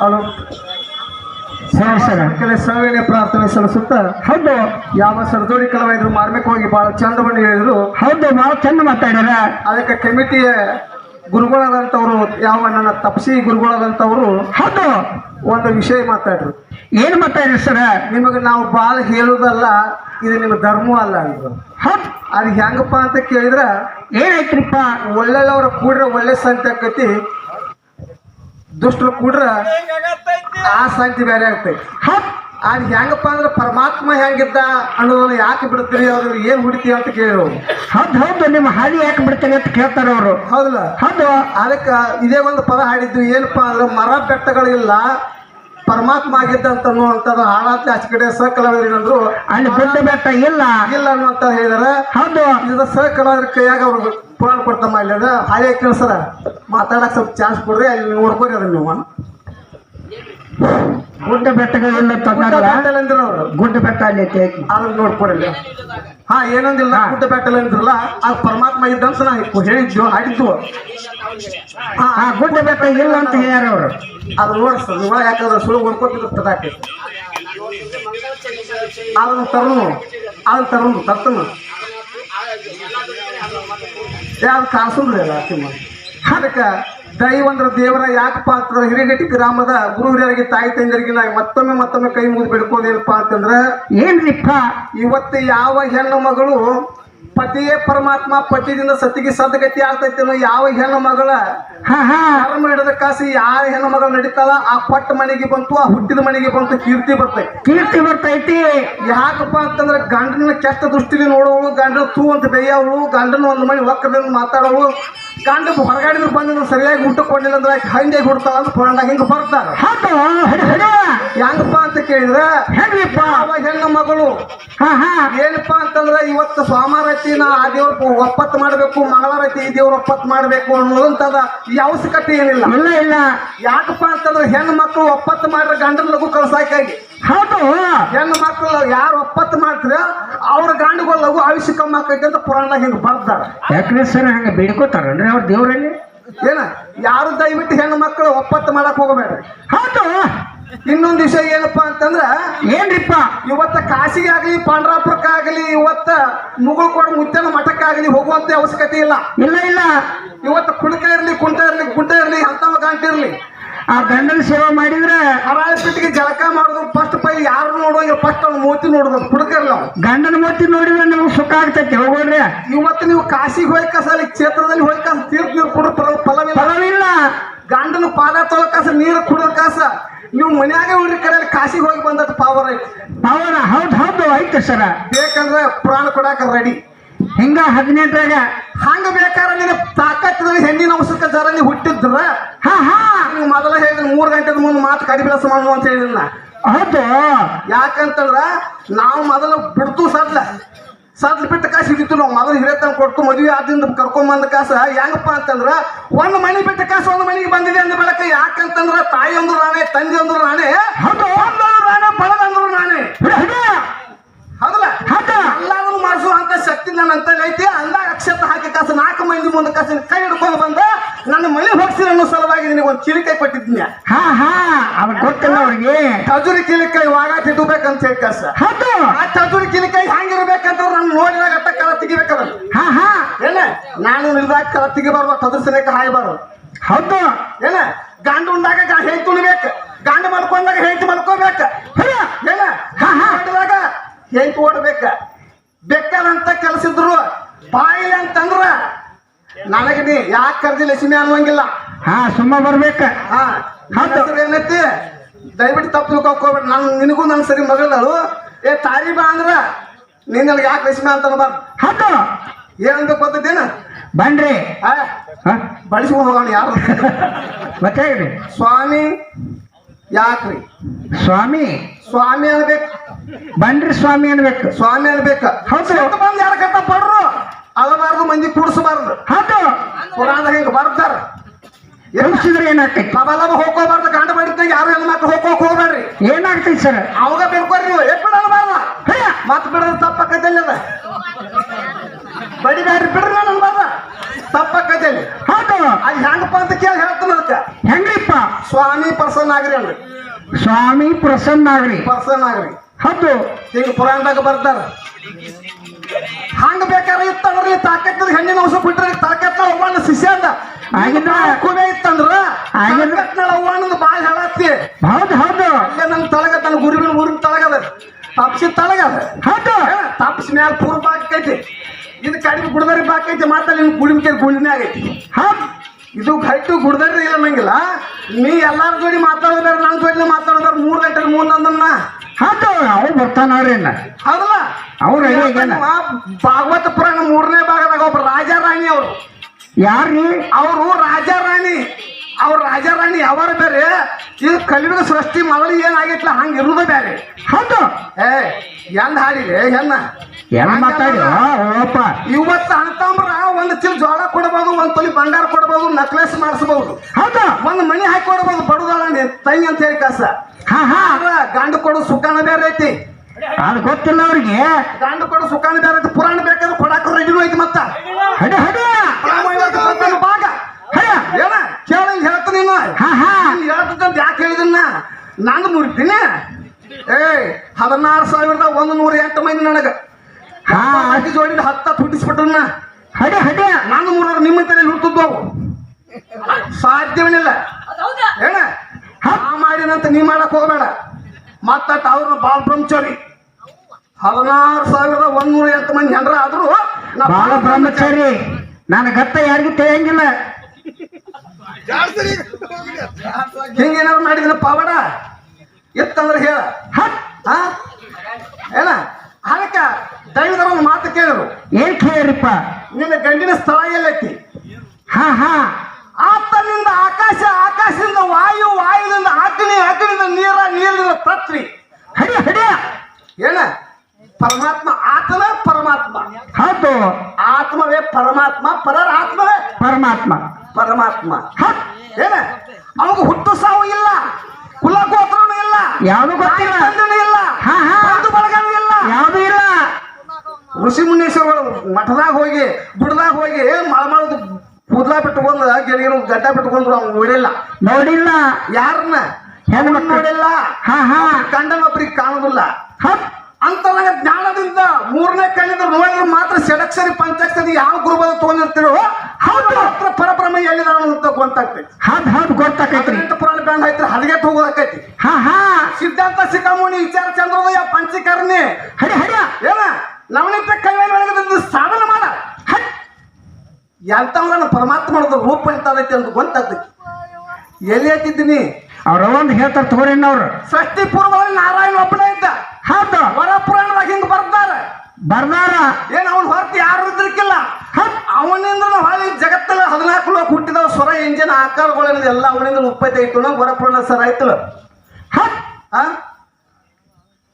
Hello. Sir sir ಕೆಲ ಸಾವಿನ ಪ್ರಾರ್ಥನೆ ಸಲ್ಲಿಸುತ್ತಾ ಹೌದು. ಯಾವ ಸರ್ಜೋಡಿ ಕಲಾವಿದರು ಮಾರ್ಮಿಕವಾಗಿ ಬಹಳ ಚಂದ ಬಂದು ಹೇಳಿದ್ರು. ಹೌದು ಬಹಳ ಚಂದ ಮಾತಾಡ್ಯಾರ. ಅದಕ್ಕೆ ಕಮಿಟಿಯ ಗುರುಗಳಾದಂಥವ್ರು ಯಾವ ನನ್ನ ತಪಸಿ ಗುರುಗಳಾದಂಥವ್ರು ಹೌದು. ಒಂದು ವಿಷಯ ಮಾತಾಡ್ರು. ಏನ್ ಮಾತಾಡ್ರಿ ಸರ? ನಿಮಗೆ ನಾವು ಬಾಳ ಹೇಳುದಲ್ಲ ಇದು ನಿಮ್ಮ ಧರ್ಮ ಅಲ್ಲ ಅಂದ್ರು. ಹೌದು. ಅದು ಹೆಂಗಪ್ಪ ಅಂತ ಕೇಳಿದ್ರ ಏನಾಯ್ತ್ರಿಪ್ಪ? ಒಳ್ಳೆಯವ್ರ ಕೂಡ್ರೆ ಒಳ್ಳೆ ಸಂತೆ ಆಕೈತಿ ದುಷ್ಟರು ಕೂಡ್ರ ಆ ಶಾಂತಿ ಬೇರೆ ಆಗ್ತೈತಿ. ಅದು ಹೆಂಗಪ್ಪ ಅಂದ್ರೆ ಪರಮಾತ್ಮ ಹೆಂಗಿದ್ದ ಅನ್ನೋದನ್ನ ಯಾಕೆ ಬಿಡ್ತೀರಿ ಅವ್ರಿಗೆ ಏನ್ ಹುಡುಕಿ ಅಂತ ಕೇಳೋ ಹೌದು ಹೌದು ನಿಮ್ಮ ಹಾಡಿ ಯಾಕೆ ಬಿಡ್ತೀನಿ ಅಂತ ಕೇಳ್ತಾರೆ ಅವರು. ಹೌದಲ್ಲ? ಹೌದು. ಅದಕ್ಕೆ ಇದೇ ಒಂದು ಪದ ಹಾಡಿದ್ದು ಏನಪ್ಪ ಅಂದ್ರೆ ಮರ ಬೆಟ್ಟಗಳಿಲ್ಲ ಪರಮಾತ್ಮ ಆಗಿದ್ದ ಅಂತ ಅನ್ನುವಂಥದ್ದು ಹಾಡಾತ್ಲೆ ಆಚೆ ಕಡೆ ಸಹಕಲಾವಿದ್ರಂದ್ರು ಅಲ್ಲಿ ಗುಡ್ಡ ಬೆಟ್ಟ ಇಲ್ಲ. ಇಲ್ಲ ಅನ್ನುವಂತ ಹೇಳಿದಾರೆ. ಹೌದು. ಇದು ಸಹಕಲಾವಿದ್ರ ಕೈಯಾಗ ಅವ್ರು ಪುರಾಣ ಕೊಡ್ತಮ್ಮ ಮಾಡ್ಲಿದ ಹಳೆ ಕೇಳಿಸರ ಮಾತಾಡಕ್ ಸ್ವಲ್ಪ ಚಾನ್ಸ್ ಕೊಡ್ರಿ ಅಲ್ಲಿ ನೋಡ್ಕೊರಿ ಅದನ್ನ ನೀವು. ಗುಡ್ಡ ಅವ್ರು. ಗುಡ್ಡ ಬೆಟ್ಟ ಅಲ್ಲಿ ಅದನ್ನ ನೋಡ್ಕೊಡಲ್ಲ ಹಾ ಏನಂದಿಲ್ಲ ಗುಡ್ಡ ಬೆಟ್ಟಲ್ಲಿ ಅಂದ್ರಲ್ಲ ಅದು ಪರಮಾತ್ಮ ಇದ್ದಂತ ನಾ ಹೇಳಿದ್ವು ಹಾಡಿದ್ವು ಹಾ ಗುಡ್ಡ ಬೆಟ್ಟ ಇಲ್ಲ ಅಂತ ಹೇಳ್ಯಾರ ಅವರು. ಅದು ನೋಡಿಸ್ತದೆ ನೀವು ಯಾಕಂದ್ರೆ ಸುಳ್ಳು ಹೊಡ್ಕೊತಿರ್ತದೆ ಅದನ್ನು ತರುನು ಅದನ್ನ ತರುನು ತರ್ತನು ಯಾವ್ದು ಕಾಣಿಸೋದಿಲ್ಲ ಅಲ್ಲ ಮಾಡಿ ಅದಕ್ಕೆ ದೈವಂದ್ರ ದೇವರ ಯಾಕಪ್ಪ ಪಾತ್ರ? ಹಿರಿಗಟ್ಟಿ ಗ್ರಾಮದ ಗುರು ಹಿರಿಯರಿಗೆ ತಾಯಿ ತಂದರಿಗೆ ನಾವು ಮತ್ತೊಮ್ಮೆ ಮತ್ತೊಮ್ಮೆ ಕೈ ಮುಗಿದು ಬಿಡ್ಕೋದೇನಪ್ಪ ಅಂತಂದ್ರೆ ಏನ್ರಿಪ್ಪ? ಇವತ್ತು ಯಾವ ಹೆಣ್ಣು ಮಗಳು ಪತಿಯೇ ಪರಮಾತ್ಮ ಪತಿಯಿಂದ ಸತಿಗೆ ಸದ್ಗತಿ ಆಗ್ತೈತೆ ಅನ್ನೋ ಯಾವ ಹೆಣ್ಣು ಮಗಳ ಹಾ ಹಾ. ಕರ್ಮ ಹಿಡಿದ ಕಾಸಿ ಯಾರ ಹೆಣ್ಣು ಮಗಳು ನಡೀತಾಳ ಆ ಪಟ್ಟ ಮನೆಗೆ ಬಂತು ಆ ಹುಟ್ಟಿದ ಮನೆಗೆ ಬಂತು ಕೀರ್ತಿ ಬರ್ತೈತಿ. ಕೀರ್ತಿ ಬರ್ತೈತಿ. ಯಾಕಪ್ಪ ಅಂತಂದ್ರೆ ಗಂಡನ ಕೆಟ್ಟ ದೃಷ್ಟಿಲಿ ನೋಡೋಳು ಗಂಡನ ತೂ ಅಂತ ಬೇಯವಳು ಗಂಡನ ಒಂದು ಮನೆ ಒಕ್ಕದಿಂದ ಮಾತಾಡೋಳು ಗಂಡ ಹೊರಗಡೆ ಬಂದ್ರೆ ಸರಿಯಾಗಿ ಊಟ ಕೊಡ್ಲಿಲ್ಲ ಅಂದ್ರೆ ಹಂಗೆ ಹುಡ್ತಾವ ಅಂತ ಪುರಾಣದಾಗ ಹಿಂಗೆ ಬರ್ತಾರೆ. ಹೆಂಗಪ್ಪ ಅಂತ ಕೇಳಿದ್ರೆ ಹೆಂಗ್ರಿಪ್ಪ? ಅವಾಗ ಹೆಣ್ಣು ಮಗಳು. ಏನಪ್ಪ ಅಂತಂದ್ರೆ ಇವತ್ತು ಸೋಮವಾರತಿ ನಾ ಆ ದೇವ್ರ ಒಪ್ಪತ್ತು ಮಾಡಬೇಕು ಮಂಗಳಾರತಿ ಈ ದೇವ್ರ ಒಪ್ಪತ್ತು ಮಾಡಬೇಕು ಅನ್ನೋದಂತದ ಈ ಅವಶ್ಯಕತೆ ಏನಿಲ್ಲ. ಇಲ್ಲ ಇಲ್ಲ. ಯಾಕಪ್ಪ ಅಂತಂದ್ರೆ ಹೆಣ್ಣು ಮಕ್ಕಳು ಒಪ್ಪತ್ತು ಮಾಡ್ರೆ ಗಂಡನ ಲಘು ಕಳ್ಸಾಕಾಗಿ. ಹೌದು. ಹೆಣ್ಣು ಮಕ್ಕಳು ಯಾರು ಒಪ್ಪತ್ತು ಮಾಡ್ತೀರ ಅವ್ರ ಗಂಡುಗಳ ಲಘು ಆಯುಷ್ಯ ಕಮ್ಮಿ ಆಕೈತೆ ಅಂತ ಪುರಾಣ ಹಿಂಗೆ ಬರ್ತಾರ ಯಾಕೆ ಸರ್ ಹಂಗ ಅಂದ್ರೆ ಅವ್ರ ದೇವ್ರಲ್ಲಿ? ಏನ ಯಾರು ದಯವಿಟ್ಟು ಹೆಣ್ಣು ಮಕ್ಕಳು ಒಪ್ಪತ್ತು ಮಾಡಕ್ ಹೋಗಬೇಡ್ರಿ. ಹೌದು. ಇನ್ನೊಂದು ವಿಷಯ ಏನಪ್ಪಾ ಅಂತಂದ್ರ ಏನ್ರಿಪ್ಪ? ಇವತ್ತ ಕಾಶಿಗೆ ಆಗಲಿ ಪಾಂಡ್ರಾಪುರಕ್ಕಾಗಲಿ ಇವತ್ತ ಮುಗುಳ್ಕೋಡ್ ಮುತ್ತನ ಮಠಕ್ಕಾಗಲಿ ಹೋಗುವಂತ ಅವಶ್ಯಕತೆ ಇಲ್ಲ. ಇಲ್ಲ ಇಲ್ಲ. ಇವತ್ತು ಕುಣಕ ಇರ್ಲಿ ಕುಂಟ ಇರ್ಲಿ ಗುಂಟ ಇರ್ಲಿ ಅಂತವ ಗಾಂಟಿರ್ಲಿ ಆ ಗಂಡನ ಸೇವೆ ಮಾಡಿದ್ರೆ ಹರಾಳಪಿಟ್ಟಿಗೆ ಜಳಕ ಮಾಡುದು ಫಸ್ಟ್ ಪೈ ಯಾರು ನೋಡುವಂಗೆ ಫಸ್ಟ್ ಅವ್ನ ಮೂತಿ ನೋಡುದು ಕುಡಕ ಇರ್ಲಿ ಗಂಡನ ಮೂತಿ ನೋಡಿದ್ರೆ ನಮ್ಗೆ ಸುಖ ಆಗ್ತೈತಿ ಹೋಗೋಣ್ರಿ. ಇವತ್ತು ನೀವು ಕಾಶಿಗೆ ಹೋಗಿ ಕಸ ಅಲ್ಲಿ ಕ್ಷೇತ್ರದಲ್ಲಿ ಹೋಗಿ ಕಸ ತೀರ್ಥ ನೀರು ಕುಡಿದ್ರೆ ಫಲ ಫಲವಿಲ್ಲ. ಫಲವಿಲ್ಲ. ಗಂಡನ ಪಾದ ತೊಳಕಾಸ ನೀರು ಕುಡಿದ ಕಾಸ ನೀವು ಮನ್ಯಾಗ ಉಳ್ರಿ ಕಡೆ ಕಾಶಿಗೆ ಹೋಗಿ ಬಂದ ಪವರ್ ಐತಿ. ಪವನ ಹೌದು ಹೌದು ಐತೆ ಸರ. ಬೇಕಂದ್ರೆ ಪ್ರಾಣ ಕೊಡಾಕ ರೆಡಿ ಹಿಂಗ ಹದಿನೆಂಟರಾಗ ಹಂಗ ಬೇಕಾರ ನಿನ್ನ ತಾಕತ್ತದಲ್ಲಿ ಹೆಣ್ಣಿನ ಅವಶ್ಯಕ ಜರಲ್ಲಿ ಹುಟ್ಟಿದ್ರ? ಹಾ ಹಾ. ನೀವು ಮೊದಲ ಹೇಳಿದ್ರೆ ಮೂರು ಗಂಟೆದ ಮುಂದೆ ಮಾತು ಕಡಿಬಿಳಸ ಮಾಡುವ ಅಂತ ಹೇಳಿದ್ರಲ್ಲ ಹೌದು. ಯಾಕಂತಂದ್ರ ನಾವು ಮೊದಲು ಬಿಡ್ತು ಸದ್ಲ. ಸದ್ಲು ಬಿಟ್ಟ ಕಾಸು ಹಿಡಿತು ನಾವು ಮೊದಲು ಹಿರಿಯತನ ಕೊಟ್ಟು ಮದುವೆ ಆದ್ರಿಂದ ಕರ್ಕೊಂಬಂದ ಕಾಸ ಹೆಂಗಪ್ಪ ಅಂತಂದ್ರ ಒಂದು ಮನೆ ಬಿಟ್ಟ ಕಾಸು ಒಂದು ಮನೆಗೆ ಬಂದಿದೆ ಅಂದ ಬೆಳಕ ಯಾಕಂತಂದ್ರ ತಾಯಿ ಅಂದ್ರು ನಾನೇ ತಂದೆ ಅಂದ್ರು ನಾನೇ ಹೌದು. ಒಂದು ನಾನೇ ಬಳಗಂದ್ರು ನಾನೇ. ಹೌದಲ್ಲ? ಹೌದು. ಎಲ್ಲಾದ್ರೂ ಮಾಡಿಸುವಂತ ಶಕ್ತಿ ನನ್ನ ಅಂತ ಐತಿ. ಅಂದ ಅಕ್ಷತ ಹಾಕಿ ಕಸ ನಾಲ್ಕು ಮಂದಿ ಮುಂದೆ ಕಸ ಕೈ ಹಿಡ್ಕೊಂಡು ಬಂದ ನನ್ನ ಮನೆ ಹೋಗ್ಸಿರ ಅನ್ನೋ ಸಲುವಾಗಿ ನಿನಗೆ ಒಂದು ಕಿರಿಕೈ ಕೊಟ್ಟಿದ್ನಿ. ಹಾ ಹಾ ಗೊತ್ತಿಲ್ಲ ಅವ್ರಿಗೆ. ಖಜೂರಿ ಕಿಲಿಕಾಯಿ ವಾಗ ತಿಡ್ಬೇಕಂತ ಹೇಳಿ ಕಾಸ. ಹೌದು. ಆ ಖಜೂರಿ ಕಿಲಿಕೈ ಹೆಂಗಿರ್ಬೇಕಂತ ನಾನು ನೋಡಿದಾಗ ಅಟ್ಟ ಕಲ ತೆಗಿಬೇಕಲ್ಲ. ಹಾ ಹಾ. ಏನ? ನಾನು ನಿಲ್ದಾಗ ಕಲ ತೆಗಿಬಾರ್ದು ಕದ್ರ ಸಲಕ್ಕೆ ಹಾಯಬಾರ್ದು. ಹೌದು. ಏನ? ಗಂಡು ಉಂಡಾಗ ಹೆಂಗ್ ತುಳಿಬೇಕು? ಗಂಡು ಮಲ್ಕೊಂಡಾಗ ಹೆಂಗ್ ಮಲ್ಕೋಬೇಕು. ಏನ? ಹಾ, ಹಾ. ಹೆಂಡತಿ ಓಡ್ಬೇಕ ಬೆಕ್ಕದಂತ ಕೆಲಸ ಇದ್ರು ಬಾಯಿಲಿ ಅಂತಂದ್ರ ನನಗೆ ನೀ ಯಾಕೆ ಕರ್ದಿ ಲಕ್ಷ್ಮಿ ಅನ್ನುವಂಗಿಲ್ಲ. ಹಾ ಸುಮ್ಮ ಬರ್ಬೇಕ. ಹಾ. ಹೆಸರು ಏನೈತಿ? ದಯವಿಟ್ಟು ತಪ್ಪು ತಿಳ್ಕೊಬೇಡ ನಾನು ನಿನಗೂ ನನ್ನ ಸರಿ ಮಗಳು ಏ ತಾರಿ ಬಾ ಅಂದ್ರ ನೀನ್ ನನಗೆ ಯಾಕೆ ಲಕ್ಷ್ಮಿ ಅಂತ ಅನ್ಬಾರ್ದು. ಹೌದು ಏನಂತ ಗೊತ್ತದೇನ ಬನ್ರಿ ಹಾ ಬಳಸ್ಕೊಂಡು ಹೋಗೋಣ ಯಾರು? ಗೊತ್ತಾಗ್ರಿ ಸ್ವಾಮಿ ಯಾಕ್ರಿ? ಸ್ವಾಮಿ. ಸ್ವಾಮಿ ಅನ್ಬೇಕು. ಬನ್ರಿ ಸ್ವಾಮಿ ಅನ್ಬೇಕು. ಸ್ವಾಮಿ ಅನ್ಬೇಕು. ಹೌದು. ಬಂದು ಯಾರ ಕಟ್ಟ ಪಡ್ರು? ಅಳಬಾರ್ದು ಮಂದಿ ಕೂಡಿಸಬಾರ್ದು. ಹೌದು. ಪುರಾಣ ಹಿಂಗ ಬರ್ತಾರ. ಎಲ್ಸಿದ್ರೆ ಏನಾಗ್ತೈತಿ ಹೋಗ್ಕೋಬಾರ್ದು ಗಂಡ ಮಾಡಿದ್ದಾಗ ಯಾರು ಎಲ್ಲ ಮಕ್ಕಳು ಹೋಗ್ಕೋಕ್ ಹೋಗ್ಬೇಡ್ರಿ. ಏನಾಗ್ತೈತಿ ಸರ್? ಅವಾಗ ಬೇಡ್ಕೋರಿ ನೀವು. ಎಪ್ಪಿಡ ಅನ್ಬಾರ್ದ ಮತ್ ಬಿಡೋದು ತಪ್ಪಕ್ಕೈತಲ್ಲ ಅದ. ಬಡಿಬ್ಯಾಡ್ರಿ ಬಿಡ್ರಿ ನಾನು ತಪ್ಪಕ್ಕೈತಲ್ಲಿ ಹೌದು ಅದು ಹೆಂಗಪ್ಪ ಅಂತ ಕೇಳಿ ಹೇಳ್ತಾನ ಅದಕ್ಕೆ ಹೆಂಗ್ರಿಪ್ಪ? ಸ್ವಾಮಿ ಪರ್ಸನ್ ಆಗ್ರಿ ಅನ್ರಿ ಸ್ವಾಮಿ ಪ್ರಸನ್ನ ಆಗ್ರಿ. ಪ್ರಸನ್ನ ಆಗ್ರಿ. ಹೌದು. ಹಿಂಗ ಪುರಾಣದಾಗ ಬರ್ತಾರ. ಹಂಗ ಬೇಕಾದ್ರೆ ಇತ್ತಂದ್ರಿ ತಾಕತ್ತಿದ ಹೆಣ್ಣಿನ ಹೊಸ ಬಿಟ್ರೆ ತಾಕತ್ತ ಅವ್ವನ ಶಿಷ್ಯ ಅಂದ. ಆಗಿನ ಕುಬೆ ಇತ್ತಂದ್ರ? ಆಗಿನ ಅವ್ವನಂದು ಬಾಳ್ ಹೇಳತ್ತಿ. ಹೌದು ಹೌದು. ಅಲ್ಲೇ ನನ್ ತಳಗ ತನ್ನ ಗುರುವಿನ ಊರಿನ ತಳಗದ ತಪ್ಸಿ ತಳಗದ ಹೌದು. ತಪ್ಸಿ ಮ್ಯಾಲ ಪೂರ್ವ ಬಾಕೈತಿ ಇದು ಕಡಿಮೆ ಗುಡ್ದರಿ ಬಾಕೈತಿ ಮಾತ್ರ ನಿನ್ ಗುಡಿಮಿಕೆ ಗುಳಿನೇ ಆಗೈತಿ. ಹ? ಇದು ಗಟ್ಟು ಗುಡ್ದರಿ ಇಲ್ಲ ನಂಗಿಲ್ಲ. ನೀ ಎಲ್ಲಾರ ಜೋಡಿ ಮಾತಾಡೋದಾರ ನನ್ನ ಜೋಡಿ ಮಾತಾಡೋದಾರ ಮೂರ್ ಗಂಟೆ ಅಂದನ್ನ ಹಂತ ಅವು ಬರ್ತಾನ ಹೌದಲ್ಲ? ಅವ್ರು? ಭಾಗವತ ಪುರಾಣ ಮೂರನೇ ಭಾಗದಾಗ ಒಬ್ಬ ರಾಜ ರಾಣಿ ಅವರು. ಯಾರ್ರಿ? ಅವರು ರಾಜ ರಾಣಿ ಅವ್ರ ರಾಜ ರಾಣಿ ಯಾವಾರ ಬೇರೆ? ಇದು ಕಲಿಯುಗ ಸೃಷ್ಟಿ ಮೊದಲು ಏನಾಗೈತ್ಲ ಹಂಗ ಇರುದ ಬೇರೆ. ಹೌದು ಏ ಎಂದ ಹಾಡಿದೆ ಹೆಣ್ಣ. ಮಾತಾಡಿ? ಓಪ ಇವತ್ತು ಅಣ್ತಂಬ್ರ ಒಂದು ಚಿಲ್ ಜೋಳ ಕೊಡಬಹುದು ಒಂದ್ ತೊಲಿ ಬಂಗಾರ ಕೊಡಬಹುದು ನಕ್ಲೆಸ್ ಮಾಡಿಸಬಹುದು ಹೌದಾ. ಒಂದ್ ಮನಿ ಹಾಕಿ ಕೊಡಬಹುದು ಬಡುದಾಳ ತಂಗಿ ಅಂತ ಹೇಳಿ ಕಾಸ. ಹಾ ಹಾ. ಗಂಡು ಕೊಡು ಸುಖಾನ ಬೇರೆ ಐತಿ. ಅದು ಗೊತ್ತಿಲ್ಲ ಅವ್ರಿಗೆ. ಗಂಡು ಕೊಡು ಸುಖಾನ ಬೇರೆ ಐತಿ ಪುರಾಣ ಬೇಕಾದ್ರೆ ಕೊಡಾಕ ರೆಡಿನೂ ಐತಿ ಮತ್ತ. ಹಡಿ ಹಡಿ. ಭಾಗ. ಏನ? ಕೇಳ ಹೇಳ್ತೀನಿ ಹೇಳ್ತಂತ ಯಾಕೆ ಹೇಳಿದನ್ನ ನಾನು ಮುರಿತೀನಿ ಏ ಹದಿನಾರು ಸಾವಿರದ ಒಂದು ನೂರ ಎಂಟು ಮಂದಿ ನನಗ. ಹಾ ಜೋಡಿನ ಜೋಡಿ ಹತ್ತ ಹುಟ್ಟಿಸ್ಬಿಟ್ರನ್ನ ಹಡೆ ಹಡಿ ನಾನು ಮೂರರು ನಿಮ್ಮ ತಲೆ ಹುಟ್ಟಿದ್ದವು ಸಾಧ್ಯವನಿಲ್ಲ. ಏನ ಆ ಮಾಡಿನಂತ ನೀ ಮಾಡಕ್ ಹೋಗಬೇಡ. ಮತ್ತ ಅವ್ರನ್ನ ಬಾಳ ಬ್ರಹ್ಮಚಾರಿ. ಹದಿನಾರು ಸಾವಿರದ ಒಂದೂರ ಎಂಟು ಮಂದಿ ಹೆಂಡ್ರ ಆದ್ರೂ ಬಾಲ ಬಾಳ ಬ್ರಹ್ಮಚಾರಿ. ನನ್ನ ಗತ್ತ ಯಾರಿಗೂ ತಿಳಿಯಂಗಿಲ್ಲ. ಹಿಂಗೇನಾರು ಮಾಡಿದ್ರೆ ಪಾವಡ? ಇತ್ತಂದ್ರೆ ಹೇಳ. ಹೇಳ ಹಾ? ಏನ ಅದಕ್ಕ ದೈವದರ ಒಂದು ಮಾತು ಕೇಳಿದ್ರು ಏನ್ ಕೇಳಿರಿಪ್ಪ? ನಿನ್ನ ಗಂಡಿನ ಸ್ಥಳ ಎಲ್ಲೈತಿ? ಹಾ ಹಾ. ಆತನಿಂದ ಆಕಾಶ ಆಕಾಶದಿಂದ ವಾಯು ವಾಯುದಿಂದ ಅಗ್ನಿ ಅಗ್ನಿಯಿಂದ ನೀರ ನೀರಿನ ಪೃಥ್ವಿ. ಹಡಿ ಹಡಿ ಏನ? ಪರಮಾತ್ಮ ಆತನ ಪರಮಾತ್ಮ. ಹೌದು. ಆತ್ಮವೇ ಪರಮಾತ್ಮ ಪರರ ಆತ್ಮವೇ ಪರಮಾತ್ಮ. ಪರಮಾತ್ಮ. ಏನ? ಅವಾಗ ಹುಟ್ಟು ಸಾವು ಇಲ್ಲ ಕುಲ ಗೋತ್ರನೂ ಇಲ್ಲ. ಯಾವುದು ಗೊತ್ತಿಲ್ಲ ತಾಯಿ ತಂದೆನೂ ಇಲ್ಲ ಹಾ, ಹಾ. ಬಂಧು ಬಳಗನೂ ಇಲ್ಲ ಯಾವ್ದು ಇಲ್ಲ ಮುನೀಶ್ವರಗಳು ಮಠದಾಗ ಹೋಗಿ ಗುಡ್ದಾಗ ಹೋಗಿ ಮಳಮಳದು ಕೂದ್ಲಾ ಬಿಟ್ಕೊಂಡ್ ಗೆಳೆಯರು ಗಡ್ಡ ಬಿಟ್ಕೊಂಡ್ರು ಅವ್ನು ನೋಡಿಲ್ಲ. ನೋಡಿಲ್ಲ. ಯಾರನ್ನ ಹೆಣ್ಮಕ್ಳು. ಅವ್ನ್ ನೋಡಿಲ್ಲ. ಹಾ ಹಾ. ಕಂಡನೊಬ್ರಿಗೆ ಕಾಣುದಿಲ್ಲ. ಹಟ್ ಅಂತಂದಾಗ ಜ್ಞಾನದಿಂದ ಮೂರನೇ ಕಣ್ಣಿಂದ ನೋಡಿದ್ರೆ ಮಾತ್ರ ಷಡಕ್ಷರಿ ಪಂಚಾಕ್ಷರಿ ಯಾವ ಗುರುಬದ ತಗೊಂಡಿರ್ತೀರೋ ಹೌದು. ಹತ್ರ ಪರಬ್ರಹ್ಮ ಎಲ್ಲಿದಾರ ಅಂತ ಗೊತ್ತಾಗ್ತೈತಿ. ಹೌದ್ ಹೌದ್ ಗೊತ್ತಾಕೈತಿ ಪುರಾಣ ಬ್ಯಾಂಡ್ ಐತ್ರಿ ಹದಗೆಟ್ಟು ಹೋಗೋದಾಕೈತಿ ಹಾ ಹಾ. ಸಿದ್ಧಾಂತ ಶಿಖಾಮಣಿ ವಿಚಾರ ಚಂದ್ರೋದಯ ಪಂಚಕರ್ಣಿ. ಹಡಿ ಹಡಿ ಏನ? ನವನಿತ ಕೈವೇಲಿ ಒಳಗದ ಸಾಧನ ಮಾಡ. ಎಂತವ್ರ ಪರಮಾತ್ಮನದ ರೂಪ ಎಂತದೈತಿ ಅಂತ ಗೊತ್ತಾಗ್ತೈತಿ. ಎಲ್ಲಿ ಹಾಕಿದ್ದೀನಿ ಅವರೊಂದು ಹೇಳ್ತಾರ ತಗೋರಿನ ಅವ್ರು. ಸೃಷ್ಟಿ ಪೂರ್ವದಲ್ಲಿ ನಾರಾಯಣ ಒಬ್ಬನೇ ಇದ್ದ. ಹೌದು. ವರ ಪುರಾಣದಾಗ ಹಿಂಗ್ ಬರ್ತಾರೆ ಬರ್ದಾರ. ಏನ್ ಅವನ್ ಹೊರತು ಯಾರು ಇದ್ರಿಕ್ಕಿಲ್ಲ ಅವನಿಂದ ಹೊಳಿ ಜಗತ್ತಲ್ಲಿ ಹದಿನಾಲ್ಕು ಲೋಕ ಹುಟ್ಟಿದವ ಸ್ವರ ಇಂಜಿನ್ ಆಕಾರಗಳೆಲ್ಲ ಎಲ್ಲ ಅವನಿಂದ ಉಪ್ಪೈತೆ ಇಟ್ಟು ವರ ಪುರಾಣ ಸರ್ ಆಯ್ತಲ್ಲ. ಆ?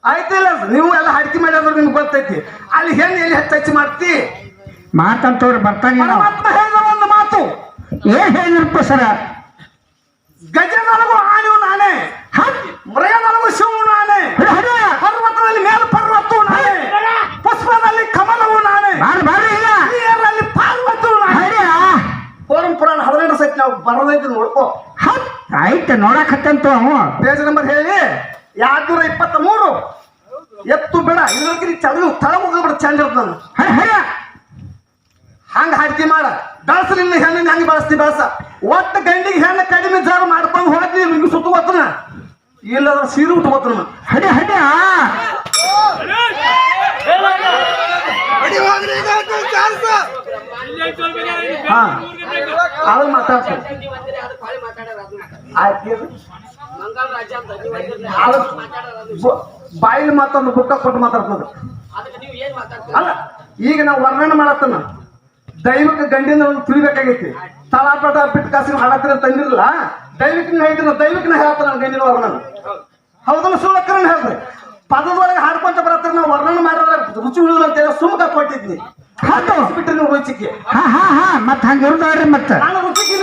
ಆಯ್ತಿಲ್ಲ ನೀವು ಎಲ್ಲ ಹಡ್ತಿ ಮಾಡಿದ್ರೆ ನಿಮ್ಗೆ ಗೊತ್ತೈತಿ. ಅಲ್ಲಿ ಹೆಣ್ಣು ಎಲ್ಲಿ ಹೆಚ್ಚು ಮಾಡ್ತಿ? ಮಾತಂತವ್ರು ಬರ್ತಾನೆ ಪರಮಾತ್ಮ ಹೇಳಿದ ಒಂದು ಮಾತು. ಏ ಹೇಳಿದ್ರಪ್ಪ ಸರ? ಗಜನಲಗು ಆನೆವು ನಾನೇ. ಹಟ್ ಮೃಗನಲಗು ಶಿವನು ನಾನೇ. ಪರ್ವತದಲ್ಲಿ ಮೇಲು ಪರ್ವತವು ನಾನೇ. ಪುಷ್ಪದಲ್ಲಿ ಕಮಲವು ನಾನೇ. ನೀರಲ್ಲಿ ಪಾರ್ವತವು ನಾನೇ. ಕೋರಂ ಪುರಾಣ ಹದಿನೆಂಟು ಸೈಟ್ ನಾವು ಬರೋದೈತಿ ನೋಡ್ಕೋ. ಆಯ್ತು ನೋಡಕತ್ತಂತ ಪೇಜ್ ನಂಬರ್ ಹೇಳಿ. ಎರಡ್ನೂರ ಇಪ್ಪತ್ತ ಮೂರು ಎತ್ತು ಬೇಡ ಇಲ್ಲಿ ಚಳಿ ತಳ ಹೋಗ್ಬಿಡ ಚಂದ ಇರ್ತದ ಹಂಗ ಹಾಡ್ತಿ ಮಾಡ. ಬೆಳಸಲಿಲ್ಲ ಹೆಣ್ಣಿನ ಹಂಗೆ ಬೆಳೆಸ್ತಿ ಬೆಳಸ. ಒಟ್ಟು ಗಂಡಿಗೆ ಹೆಣ್ಣು ಕಡಿಮೆ ಜಾರು ಮಾಡ್ಕೊಂಡು ಹೋಗಿ ನಿಮ್ಗೆ ಸುತ್ತು ಗೊತ್ತನ ಇಲ್ಲದ ಸೀರೆ ಉಟ್ಕೋತನ ಹಡಿ ಹಡಿ. ಹಾ. ಅದು ಮಾತಾಡ್ತಾರೆ ಆಯ್ತು ಬಾಯಿಲಿ ಮತ್ತೊಂದು ಬುಕ್ಕ ಕೊಟ್ಟು ಮಾತಾಡ್ತದ. ಅಲ್ಲ ಈಗ ನಾವು ವರ್ಣನೆ ಮಾಡತ್ತನ. ದೈವಿಕ ಗಂಡಿನ ಒಂದು ತಿಳಿಬೇಕಾಗೈತಿ. ತಳಾಪಟ ಬಿಟ್ಟು ಕಾಸಿನ ಹಾಡತ್ತಿರ ತಂದಿರಲ್ಲ ದೈವಿಕನ ಹೇಳ್ತಿರ ದೈವಿಕನ ಹೇಳ್ತಾರ ನಾನು ಗಂಡಿನ ವರ್ಣನ. ಹೌದಲ್ಲ ಸುಳ್ಳಕ್ಕರನ್ನ ಹೇಳ್ರಿ. ಪದದೊಳಗೆ ಹಾಡ್ಕೊಂತ ಬರತ್ತಾರ ನಾವು ವರ್ಣನೆ ಮಾಡಿದ್ರೆ ರುಚಿ ಉಳಿದಿಲ್ಲ ಅಂತ ಹೇಳಿ ಸುಮ್ಕ ಕೊಟ್ಟಿದ್ನಿ. ಬಿಟ್ರಿ ನೀವು ರುಚಿಗೆ. ಹಾ ಹಾ ಹಾ ಮತ್ತೆ ಹಂಗ ಮತ್ತೆ ಮತ್ತ. ನಾನು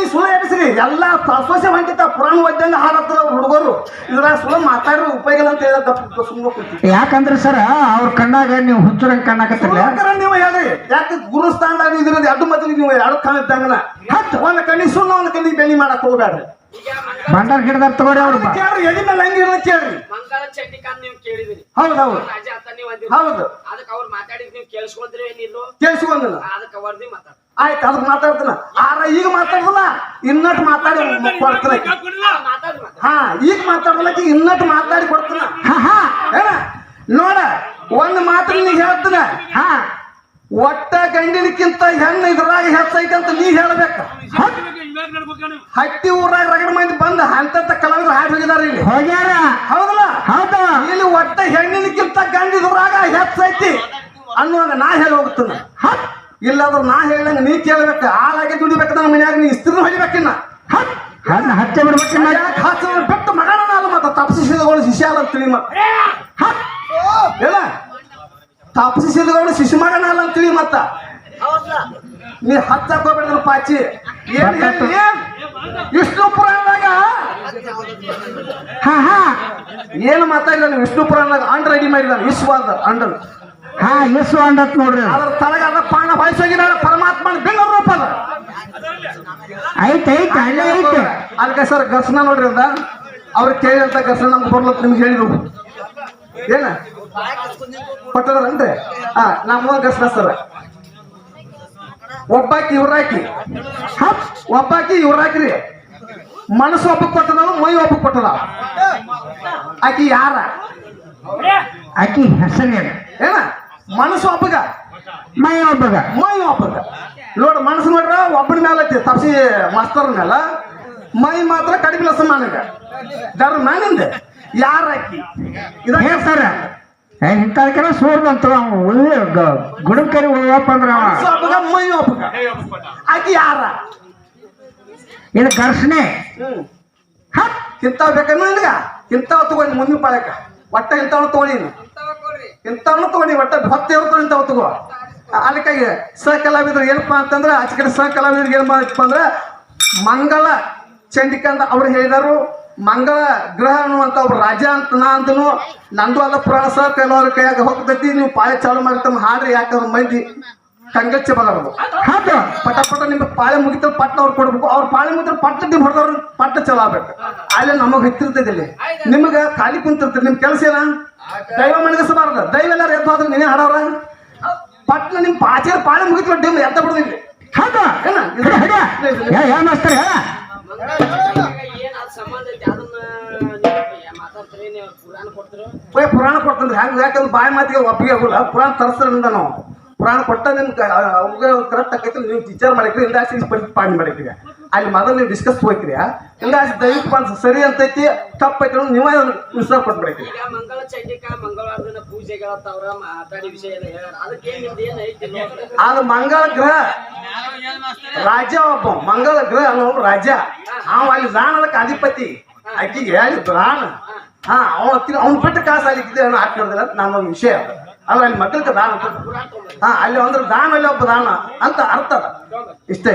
ಸುಳ್ಳು ಎಬ್ಸ್ರಿ ಎಲ್ಲ ಸೊಸೆ ಹೊಂಟಿತ ಪುರಾಣ ಒದ್ದಂಗ ಹಾಡತ್ತದ ಹುಡುಗರು. ಇದ್ರಾಗ ಸುಳ್ಳು ಮಾತಾಡ್ರಿ ಉಪಯೋಗ ಇಲ್ಲ ಅಂತ ಹೇಳಿದ ತಪ್ಪು ಸುಮ್ಮನೆ ಕೂತಿ ಯಾಕಂದ್ರೆ ಸರ ಅವ್ರ ಕಣ್ಣಾಗ ನೀವು ಹುಚ್ಚರಂಗ್ ಕಣ್ಣಾಕತ್ತಿಲ್ಲ ಯಾಕಂದ್ರೆ ನೀವು ಹೇಳಿ ಯಾಕೆ ಗುರುಸ್ಥಾನದಾಗ ಇದ್ರದ್ದು ಎರಡು ಮತ್ತೆ ನೀವು ಎರಡು ಕಾಣಿದ್ದಂಗನ ಹತ್ತು ಒಂದ್ ಕಣ್ಣಿ ಸುಣ್ಣ ಒಂದ್ ಕಣ್ಣಿಗೆ ಬೆಳಿ ಮಾಡಕ್ ಹೋಗ್ಬೇಡ್ರಿ ಬಂಡರ್ ಗಿಡದ ಭಂಡಾರ ಹಿಡ್ದಾರ ತಗೋರಿ ಅವ್ರು ಕೇಳ್ರಿ ಎದಿ ಮೇಲೆ ಹಂಗೆ ಇರೋದ್ ಕೇಳ್ರಿ. ಮಂಗಳ ಚಂಡಿಕಾಂತ್ ನೀವು ಕೇಳಿದಿರಿ. ಹೌದು ಹೌದು. ರಾಜ ಅಂತ ನೀವು ಅಂದಿರಿ. ಹೌದು. ಅದಕ್ಕೆ ಅವ್ರು ಮಾತಾಡಿದ್ ನೀವು ಕೇಳಿಸ್ಕೊಂಡ್ರಿ ಏನಿಲ್ಲ ಕೇಳಿಸ್ಕೊಂಡಿಲ್ಲ ಅದಕ್ಕೆ ವರ್ದಿ ಮಾತಾಡ ಆಯ್ತು ಅದಕ್ಕೆ ಮಾತಾಡ್ತಾನ. ಆರ ಈಗ ಮಾತಾಡಲ್ಲ ಇನ್ನಟ್ ಮಾತಾಡಿ ಕೊಡ್ತಾನ ಹಾ ಈಗ ಮಾತಾಡ್ದಲಕ್ಕೆ ಇನ್ನಟ್ ಮಾತಾಡಿ ಕೊಡ್ತಾನ. ಹಾ ಹೇಳ ಏನ? ನೋಡ ಒಂದ್ ಮಾತ್ರ ನೀ ಹೇಳ್ತಾನ. ಹಾ. ಒಟ್ಟ ಗಂಡಿನಕ್ಕಿಂತ ಹೆಣ್ಣು ಇದ್ರಾಗ ಹೆಚ್ಚೈತೆ ಅಂತ ನೀ ಹೇಳ್ಬೇಕು. ಹಟ್ಟಿ ಊರಾಗ ರಗಡ ಮಂದಿ ಬಂದ ಅಂತ ಕಲಾವಿದ್ರು ಹಾಡಿ ಹೋಗಿದಾರ ಇಲ್ಲಿ. ಹೋಗ್ಯಾರ? ಹೌದಲ್ಲ? ಹೌದಾ. ಇಲ್ಲಿ ಒಟ್ಟ ಹೆಣ್ಣಿನಕ್ಕಿಂತ ಗಂಡಿದ್ರಾಗ ಹೆಚ್ಚೈತಿ ಅನ್ನುವಾಗ ನಾ ಹೇಳಿ ಹೋಗ್ತಾನ. ಇಲ್ಲಾದ್ರೆ ನಾ ಹೇಳಂಗ ನೀ ಕೇಳ್ಬೇಕ ಹಾಲಾಗಿ ದುಡಿಬೇಕು ನನ್ನ ಮನ್ಯಾಗ ನೀ ಇಸ್ತ್ರಿನ ಹೊಲಿಬೇಕಿನ್ನ ಹಣ್ಣು ಹಚ್ಚ ಬಿಡ್ಬೇಕು ಯಾಕೆ ಬಿಟ್ಟು ಮಗನ ಅಲ್ಲ ಮತ್ತ ಶಿಷ್ಯ ಅಲ್ಲ ತಿಳಿ ಮತ್ತ. ಹೇಳ? ತಪ್ಸಿಸಿದಗಳು ಶಿಶು ಮಗನ ಅಲ್ಲ ತಿಳಿ ಮತ್ತ. ನೀ ಹಚ್ಚಕ್ ಹೋಗ್ಬೇಡ ಪಾಚಿ. ಏನ್ ಹೇಳಿ ವಿಷ್ಣು ಪುರಾಣದಾಗ? ಹಾ ಹಾ. ಏನು ಮಾತಾಡಿದ ವಿಷ್ಣು ಪುರಾಣದಾಗ? ಅಂಡ್ ರೆಡಿ ಮಾಡಿದಾನೆ ವಿಶ್ವದ ಅಂಡನ್ ಹಾ ಎಷ್ಟು ಅಂಡತ್ ನೋಡ್ರಿ ಅದು. ಅದ್ರ ತಳಗ ಅದ ಪಾಣ ಹೊಯ್ಸೋಗಿದಾನೆ ಪರಮಾತ್ಮನ ಬೆಂಗಳೂರು ರೂಪ ಅದ ಐತೆ ಐತೆ ಅಲ್ಲೇ ಐತೆ ಅದಕ್ಕೆ ಸರ್ ಗಸನ ನೋಡ್ರಿ ಅದ. ಅವ್ರು ಕೇಳಿದಂತ ಗಸನ ನಮ್ಗೆ ಬರ್ಲತ್ ನಿಮ್ಗೆ ಹೇಳಿದ್ರು ಏನ? ಕೊಟ್ಟದ್ರನ್ರಿ ಹಾ ನಮ್ಮ ಗಸನ ಸರ್. ಒಬ್ಬಾಕಿ ಇವ್ರಾಕಿ. ಒಬ್ಬಾಕಿ ಇವ್ರಾಕ್ರಿ. ಮನಸ್ಸು ಒಬ್ಬ ಕೊಟ್ಟದ ಮೈ ಒಬ್ಬ ಕೊಟ್ಟದ. ಆಕಿ ಯಾರ? ಆಕಿ ಹೆಸರೇನು? ಏನ? ಮನಸ್ಸು ಒಬ್ಬಗ ಮೈ ಒಬ್ಬಗ ಮೈ ಒಬ್ಬಗ ನೋಡ್ರಿ ಮನಸ್ಸು ನೋಡ್ರ ಒಬ್ಬನ ಮೇಲೆ ಐತಿ ತಪ್ಸಿ ಮಾಸ್ತರ್ ಮೇಲ ಮೈ ಮಾತ್ರ ಕಡಿಮೆ ಲಸ ನನಗ ಜರ ನಾನಿಂದ ಯಾರ ಆಕಿ ಇದ ಹೇಳ್ತಾರ ಏ ಇಂಥದಕ್ಕೆಲ್ಲ ಸೋರ್ ಬಂತು ಅವ ಒಳ್ಳೆ ಗುಡಕರಿ ಹೋಗಪ್ಪ ಅಂದ್ರ ಅವ ಮನಸ್ಸು ಒಬ್ಬಗ ಮೈ ಒಬ್ಬಗ ಆಕಿ ಯಾರ ಇದು ಘರ್ಷಣೆ ಹ್ಮ್ ಹತ್ ಇಂಥವ್ ಬೇಕನ್ನ ನಿನಗ ಇಂಥವ್ ತಗೊಂಡಿ ಮುಂದಿನ ಪಾಳಕ ಒಟ್ಟ ಇಂಥವ್ ತಗೊಂಡಿ ಇಂಥವ್ನ ನೀವು ಒಟ್ಟ ಭಕ್ತಿ ಇರ್ತಾವ ಅಂತ ತಗೋ ಅದಕ್ಕಾಗಿ ಸಹ ಏನಪ್ಪ ಅಂತಂದ್ರೆ, ಆಚೆ ಕಡೆ ಸಹ ಕಲಾವಿದ್ರಿಗೆ ಏನ್ ಮಾಡಪ್ಪ ಅಂದ್ರೆ, ಮಂಗಳ ಚಂಡಿಕಾ ಅಂತ ಅವ್ರು ಹೇಳಿದಾರು. ಮಂಗಳ ಗ್ರಹ ಅನ್ನುವಂತ ಒಬ್ರು ರಾಜ ಅಂತ ನಾ ಅಂತನು ನಂದು ಅಲ್ಲ ಪುರಾಣ ಸಹ ಕೆಲವ್ರ ಕೈಯಾಗ ಹೋಗ್ತೈತಿ, ನೀವು ಪಾಳೆ ಚಾಲು ಮಾಡ್ತಮ್ಮ ಹಾಡ್ರಿ ಯಾಕಂದ್ರೆ ಮಂದಿ. ಕಂಗಚ್ಚ ಬರೋದು ಹೌದು ಪಟ ಪಟ ನಿಮ್ಗೆ ಪಾಳೆ ಮುಗಿತ ಪಟ್ಟ ಅವ್ರು ಕೊಡ್ಬೇಕು. ಅವ್ರ ಪಾಳೆ ಮುಗಿದ್ರೆ ಪಟ್ಟ ನೀವು ಹೊಡೆದವ್ರ ಪಟ್ಟ ಚಲೋ ಆಗ್ಬೇಕು. ಅಲ್ಲಿ ನಮಗ್ ಹತ್ತಿರ್ತೈತಿ ಇಲ್ಲಿ ನಿಮ್ಗ ಖಾಲಿ ಕುಂತಿರ್ತೀರಿ. ನಿಮ್ ಕೆಲಸ ಏನ? ದೈವ ಮಣಗಿಸಬಾರ್ದು ದೈವ ಎಲ್ಲಾರು ಎದ್ದು ನೆನೆ ಹಾಡವರ? ಪಟ್ನ ನಿಮ್ ಪಾಚೇರ್ ಪಾಳೆ ಮುಗಿತು ಡಿಮ್ ಎತ್ತ ಬಿಡುದಿಲ್ಲ. ಹೌದು ಏನ? ಹಿಡ, ಹಿಡ. ಏ, ಏನ್ ಮಾಸ್ತರ್ ಹೇಳ. ಮಂಗಳ ಚಂಡಿಕಾಗ ಏನ್ ಅದ್ ಸಂಬಂಧ ಅದನ್ನ ನೀವು ಮಾತಾಡ್ತೀರಿ ನೀವು ಪುರಾಣ ಕೊಡ್ತೀರಿ ಪುರಾಣ ಪುರಾಣ ಕೊಡ್ತಂದ್ರೆ ಹೆಂಗ್ ಯಾಕಂದ್ರೆ ಬಾಯಿ ಮಾತಿಗೆ ಒಪ್ಪಿಗೆ ಆಗೋಲ್ಲ ಪುರಾಣ ತರಿಸ್ತಾರಿಂದ ನಾವು. ಪುರಾಣ ಕೊಟ್ಟ ಅವಾಗ ಕರೆಕ್ಟ್ ಆಕೈತಿ ನೀವು ಟೀಚರ್ ಮಾಡಿಕ್ರಿ ಇಂದಾಸಿ ಪಾಣಿ ಮಾಡಿಕ್ರಿ ಅಲ್ಲಿ ಮೊದಲು ನೀವು ಡಿಸ್ಕಸ್ ಹೋಗ್ರಿ ಹಿಂದಾಸಿ ದೈವಿಕ ಬಂದ್ ಸರಿ ಅಂತೈತಿ ತಪ್ಪೈತಿ ನೀವೇ ವಿಶ್ವಾಸ ಕೊಟ್ಬಿಡ್ರಿ ಮಂಗಳ ಚಂಡಿಕಾ ಮಂಗಳವಾರ ದಿನ ಪೂಜೆಗಳತ್ತವ್ರ ಮಾತಾಡಿ ವಿಷಯ. ಅದು ಮಂಗಳ ಗ್ರಹ. ರಾಜ ಒಬ್ಬ ಮಂಗಳ ಗ್ರಹ ಅನ್ನೋ ರಾಜ ಅವ ಅಲ್ಲಿ ದಾನದಕ್ಕೆ ಅಧಿಪತಿ. ಆಕಿಗೆ ಅಲ್ಲಿ ರಾಣ. ಹಾ ಅವ ಅವ್ನ ಬಿಟ್ಟು ಕಾಸು ಅಲ್ಲಿ ಅನ್ನೋ ನೋಡಿದ್ರೆ ಅಂತ ಒಂದು ವಿಷಯ. ಅಲ್ಲ ಅಲ್ಲಿ ಮಕ್ಕಳಿಗೆ ದಾನ ಹಾ ಅಲ್ಲಿ ಅಂದ್ರೆ ದಾನ ಅಲ್ಲಿ ಒಬ್ಬ ದಾನ ಅಂತ ಅರ್ಥ ಇಷ್ಟೇ.